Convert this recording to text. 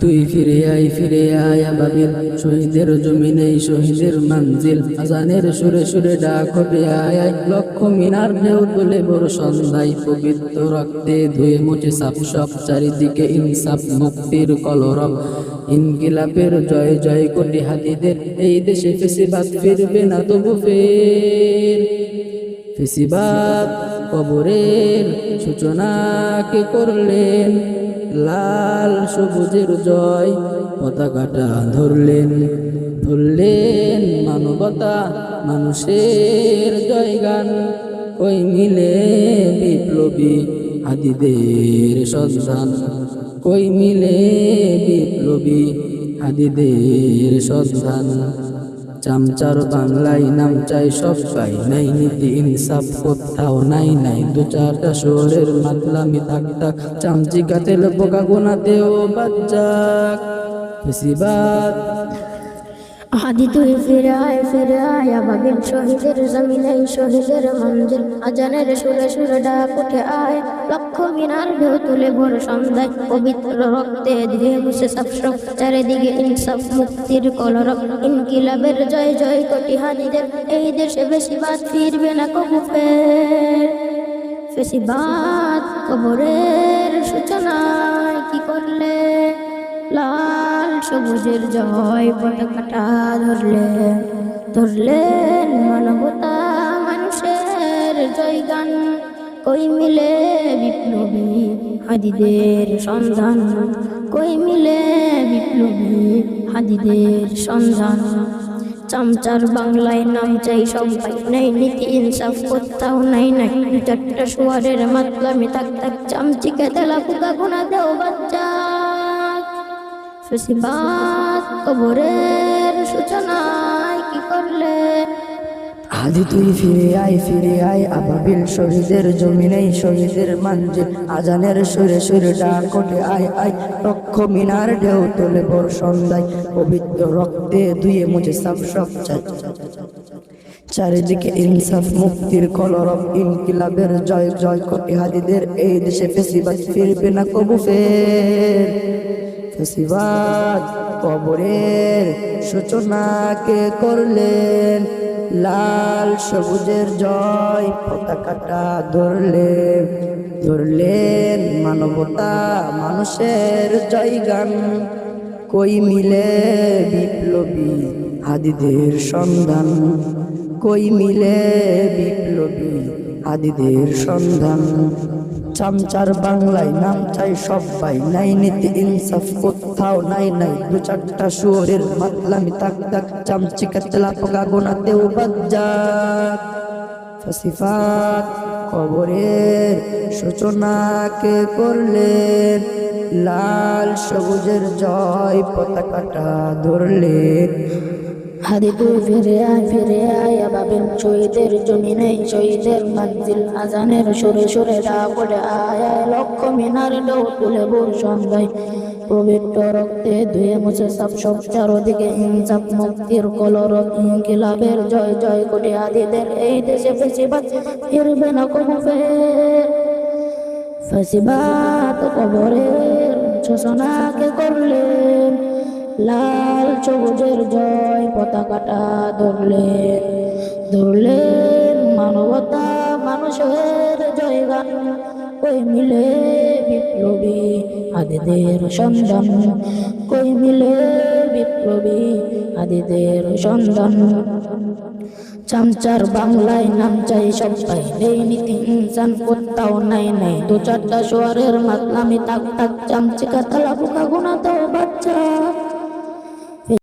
তুই ফিরে আয় ফিরে আয় শহীদের শহীদের সুরে সুরে আয় লক্ষ মিনার বড় পবিত্র রক্তে ধুয়ে চারিদিকে ইনসাফ, মুক্তির কলরব। ইনকিলাপের জয় জয় কোটি হাতিদের। এই দেশে ফেসিবাদ ফিরবে না, তবু ফের। ফেসিবাদ কবরের সূচনা কে করলেন? লাল সবুজের জয়, পতাকাটা ধরলেন ধরলেন মানবতা, মানুষের জয়গান। কই মিলে বিপ্লবী হাদিদের সন্ধান। কই মিলে বিপ্লবী হাদিদের সন্ধান। চামচার বাংলায় নাম চাই, সব পাই নাই নীতি, ইনসাফ, কোথাও নাই নাই। দু চারটা শহরের মাতলামি থাক থাক চামচি কাতেল বোকা গোনাতেও বেশি বেশিবাদ হাদি তুই ফিরে আয় ফিরে আয়। আবাবিল শহীদের জমিনে, শহীদের মঞ্জিল আজানের সুরে সুরে ডাক উঠে আয়। লক্ষ মিনার ঢেউ তুলে ভোর সন্ধ্যায় পবিত্র রক্তে ধীরে মুছে সব চারিদিকে ইনসাফ, মুক্তির কলরব। ইনকিলাবের জয় জয় কোটি হাদিদের এই দেশে বেশি বাদ ফিরবে না কবু ফের। ফেসিবাদ কবরের সূচনায় কি করলে? লাল সবুজের জয় পতাকাটা ধরলেন ধরলেন মানবতা মানুষের জয় গান কই মিলে বিপ্লবী হাদিদের সন্ধান? কই মিলে বিপ্লবী হাদিদের সন্ধান? চামচার বাংলায় নাম চাই সবাই। নাই নীতি, ইনসাফ কোথাও নাই নাই। চারটা সোয়ারের মাতলামি থাক থাক চামচিকে তেলা পোকা গোনা দেও বাচ্চা। আদি তুই ফিরে আয় ফিরে আয়, আবাবিল শহীদের জমিনেই শহীদের মঞ্জিল, আজানের সুরে সুরে ডাক ওঠে, আয় আয় লক্ষ মিনার ঢেউ তোলে বর সন্ধ্যায়, পবিত্র রক্তে ধুয়ে মুছে সব চাই। চারিদিকে ইনসাফ, মুক্তির কলরব, ইনকিলাবের জয় জয় কোটি হাদিদের এই দেশে ফেসিবাদ ফিরবে না কবু ফের। ফেসিবাদ কবরের সূচনা কে করলেন। লাল সবুজের জয় পতাকাটা ধরলেন। ধরলেন মানবতা, মানুষের জয় গান কই মিলে বিপ্লবী হাদিদের সন্ধান? কই মিলে বিপ্লবী হাদিদের সন্ধান? চামচার বাংলায় নাম চাই সবাই নাই নীতি ইনসাফ কোথাও নাই নাই দু চারটা শুয়োরের মাতলামি তাক তাক, চামচি কাতলা পোকা গোনাতেও বাজ্জাক ফসিফাত কবরের সূচনা কে করলেন? লাল সবুজের জয় পতাকাটা ধরলেন। হাদি তুই ফিরে আয় ফিরে আয় আবাবিল শহীদের জমিনে, শহীদের মঞ্জিল আজানের সুরে সুরে ডাক ওঠে আয় আয় লক্ষ মিনার তুলে ভোর সন্ধ্যায়। মুছে মুক্তির কলরব, ইনকিলাবের জয় জয় কোটি আদিদের এই দেশে ফিরবে না কবু ফের কবরের শোষণাকে করলেন। লাল সবুজের জয় পতাকাটা ধরলেন ধরলেন মানবতা মানুষের জয় গান কই মিলে বিপ্লবী আদিদের সন্ধান, কই মিলে বিপ্লবী আদিদের সন্ধান। চামচার বাংলায় নাম চাই সবাই, নেই নীতি ইনসান, কোথাও নাই নাই দু চারটা সোয়ারের মাতলামি, তাক তাক চামচিকা, তালা পোকা গুনা তো বাচ্চা।